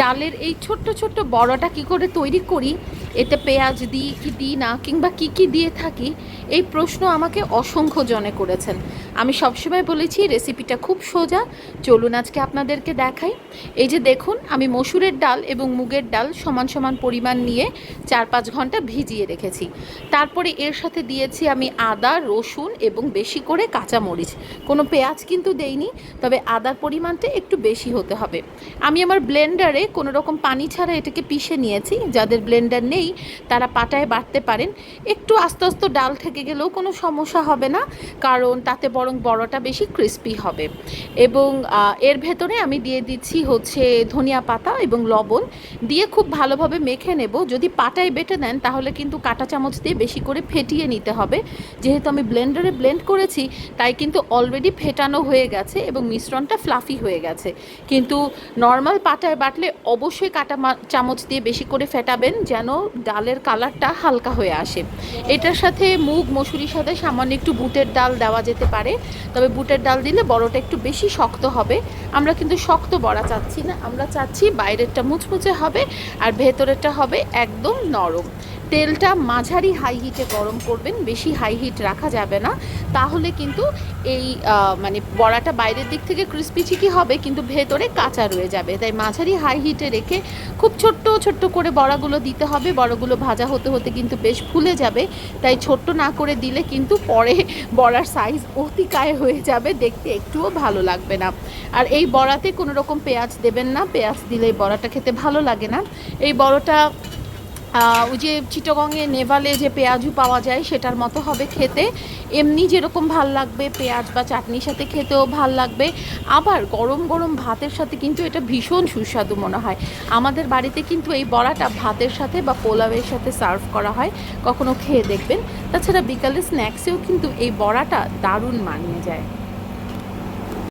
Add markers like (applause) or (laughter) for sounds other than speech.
ডালের এই ছোট্ট ছোট্ট বড়াটা কি করে তৈরি করি? এতে পেঁয়াজ দিই, কি দিই না, কিংবা কি কি দিয়ে থাকি, এই প্রশ্ন আমাকে অসংখ্য জনে করেছেন। আমি সবসময় বলেছি, রেসিপিটা খুব সোজা। চলুন আজকে আপনাদেরকে দেখাই। এই যে দেখুন, আমি মসুরের ডাল এবং মুগের ডাল সমান সমান পরিমাণ নিয়ে চার পাঁচ ঘণ্টা ভিজিয়ে রেখেছি। তারপরে এর সাথে দিয়েছি আমি আদা, রসুন এবং বেশি করে কাঁচামরিচ। কোনো পেঁয়াজ কিন্তু দেইনি, তবে আদার পরিমাণটা একটু বেশি হতে হবে। আমি আমার ব্লেন্ডারে কোনো রকম পানি ছাড়া এটাকে পিষে নিয়েছি। যাদের ব্লেন্ডার নেই তারা পাটায় বাটতে পারেন। একটু আস্তে আস্তে ডাল থেকে গেলেও কোনো সমস্যা হবে না, কারণ তাতে বরং বড়টা বেশি ক্রিস্পি হবে। এবং এর ভেতরে আমি দিয়ে দিচ্ছি হচ্ছে ধনিয়া পাতা এবং লবণ। দিয়ে খুব ভালোভাবে মেখে নেব। যদি পাটায় বেটে নেন তাহলে কিন্তু কাঁটা চামচ দিয়ে বেশি করে ফেটিয়ে নিতে হবে। যেহেতু আমি ব্লেন্ডারে ব্লেন্ড করেছি, তাই কিন্তু অলরেডি ফেটানো হয়ে গেছে এবং মিশ্রণটা ফ্লাফি হয়ে গেছে। কিন্তু নর্মাল পাটায় বাটলে অবশ্যই কাটা চামচ দিয়ে বেশি করে ফেটাবেন যেন ডালের কালারটা হালকা হয়ে আসে। এটার সাথে মুগ, মসুরির সাথে সামান্য একটু বুটের ডাল দেওয়া যেতে পারে। তবে বুটের ডাল দিলে বড়টা একটু বেশি শক্ত হবে। আমরা কিন্তু শক্ত বড়া চাচ্ছি না, আমরা চাচ্ছি বাইরেরটা মুচমুচে হবে আর ভেতরেরটা হবে একদম নরম। তেলটা মাঝারি হাই হিটে গরম করবেন, বেশি হাই হিট রাখা যাবে না। তাহলে কিন্তু এই মানে বড়াটা বাইরের দিক থেকে ক্রিস্পি চিকি হবে, কিন্তু ভেতরে কাঁচা রয়ে যাবে। তাই মাঝারি হাই হিটে রেখে খুব ছোট্ট ছোট্ট করে বড়াগুলো দিতে হবে। বড়াগুলো ভাজা হতে হতে কিন্তু বেশ ফুলে যাবে। তাই ছোট্ট না করে দিলে কিন্তু পরে (laughs) বড়ার সাইজ অতিকায় হয়ে যাবে। দেখতে একটুও ভালো লাগবে না। আর এই বড়াতে কোনো রকম পেঁয়াজ দেবেন না। পেঁয়াজ দিলে বড়াটা খেতে ভালো লাগে না। এই বড়টা ওই যে চিটগংয়ে নেভালে যে পেঁয়াজু পাওয়া যায়, সেটার মতো হবে খেতে। এমনি যেরকম ভালো লাগবে, পেঁয়াজ বা চাটনির সাথে খেতেও ভালো লাগবে। আবার গরম গরম ভাতের সাথে কিন্তু এটা ভীষণ সুস্বাদু মনে হয়। আমাদের বাড়িতে কিন্তু এই বড়াটা ভাতের সাথে বা পোলাওয়ের সাথে সার্ভ করা হয়, কখনো খেয়ে দেখবেন। তাছাড়া বিকালে স্ন্যাক্সেও কিন্তু এই বড়াটা দারুণ মানিয়ে যায়।